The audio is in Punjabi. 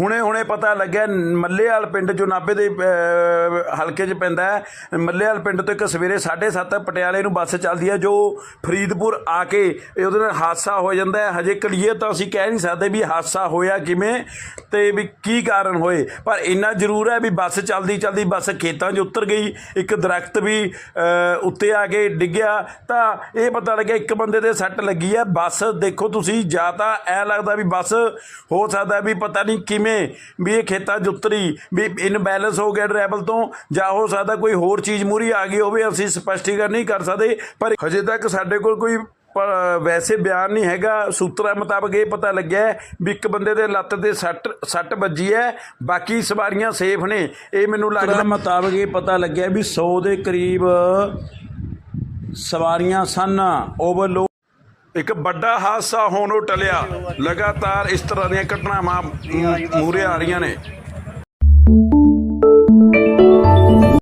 ਹੁਣੇ ਹੁਣੇ ਪਤਾ ਲੱਗਿਆ, ਮੱਲੇਵਾਲ ਪਿੰਡ ਜੋ ਨਾਭੇ ਦੇ ਹਲਕੇ 'ਚ ਪੈਂਦਾ ਹੈ, ਮੱਲੇਵਾਲ ਪਿੰਡ ਤੋਂ ਇੱਕ ਸਵੇਰੇ 7:30 ਪਟਿਆਲੇ ਨੂੰ ਬੱਸ ਚੱਲਦੀ ਹੈ, ਜੋ ਫਰੀਦਪੁਰ ਆ ਕੇ ਉਹਦੇ ਨਾਲ ਹਾਦਸਾ ਹੋ ਜਾਂਦਾ ਹੈ। ਹਜੇ ਕਲੀਅਰ ਤਾਂ ਅਸੀਂ ਕਹਿ ਨਹੀਂ ਸਕਦੇ ਵੀ ਹਾਦਸਾ ਹੋਇਆ ਕਿਵੇਂ ਤੇ ਵੀ ਕੀ ਕਾਰਨ ਹੋਏ, ਪਰ ਇੰਨਾ ਜ਼ਰੂਰ ਹੈ ਵੀ ਬੱਸ ਚੱਲਦੀ ਚੱਲਦੀ ਬੱਸ ਖੇਤਾਂ 'ਚ ਉਤਰ ਗਈ, ਇੱਕ ਦਰਖਤ ਵੀ ਉੱਤੇ ਆ ਕੇ ਡਿੱਗਿਆ, ਤਾਂ ਇਹ ਪਤਾ ਲੱਗਿਆ ਇੱਕ ਬੰਦੇ ਦੇ ਸੱਟ ਲੱਗੀ ਹੈ। ਬੱਸ ਦੇਖੋ ਤੁਸੀਂ, ਜਾਂ ਤਾਂ ਐ ਲੱਗਦਾ ਵੀ ਬੱਸ, ਹੋ ਸਕਦਾ ਵੀ ਪਤਾ ਨਹੀਂ ਕਿ ਕਿਵੇਂ ਵੀ ਇਹ ਖੇਤਾਂ 'ਚ ਉਤਰੀ, ਵੀ ਇਨਬੈਲੈਂਸ ਹੋ ਗਿਆ ਡਰਾਈਵਲ ਤੋਂ, ਜਾਂ ਹੋ ਸਕਦਾ ਕੋਈ ਹੋਰ ਚੀਜ਼ ਮੂਰੀ ਆ ਗਈ ਹੋਵੇ, ਅਸੀਂ ਸਪਸ਼ਟੀਕਰਨ ਨਹੀਂ ਕਰ ਸਕਦੇ, ਪਰ ਹਜੇ ਤੱਕ ਸਾਡੇ ਕੋਲ ਕੋਈ ਪਰ, ਵੈਸੇ ਬਿਆਨ ਨਹੀਂ ਹੈਗਾ। ਸੂਤਰਾਂ ਮੁਤਾਬਕ ਇਹ ਪਤਾ ਲੱਗਿਆ ਵੀ ਇੱਕ ਬੰਦੇ ਦੇ ਲੱਤ ਤੇ ਸੱਟ ਸੱਟ ਵੱਜੀ ਹੈ। ਬਾਕੀ ਸਵਾਰੀਆਂ ਸੇਫ ਨੇ। ਇਹ ਮੈਨੂੰ ਲੱਗਦਾ ਮੁਤਾਬਕ ਇਹ ਪਤਾ ਲੱਗਿਆ ਵੀ 100 ਦੇ ਕਰੀਬ ਸਵਾਰੀਆਂ ਸਨ ਓਵਰਲੋਡ ਇੱਕ ਵੱਡਾ ਹਾਦਸਾ ਹੋਣੋਂ ਟਲਿਆ। ਲਗਾਤਾਰ ਇਸ ਤਰ੍ਹਾਂ ਦੀਆਂ ਘਟਨਾਵਾਂ ਮੂਰੇ ਆ ਰਹੀਆਂ ਨੇ।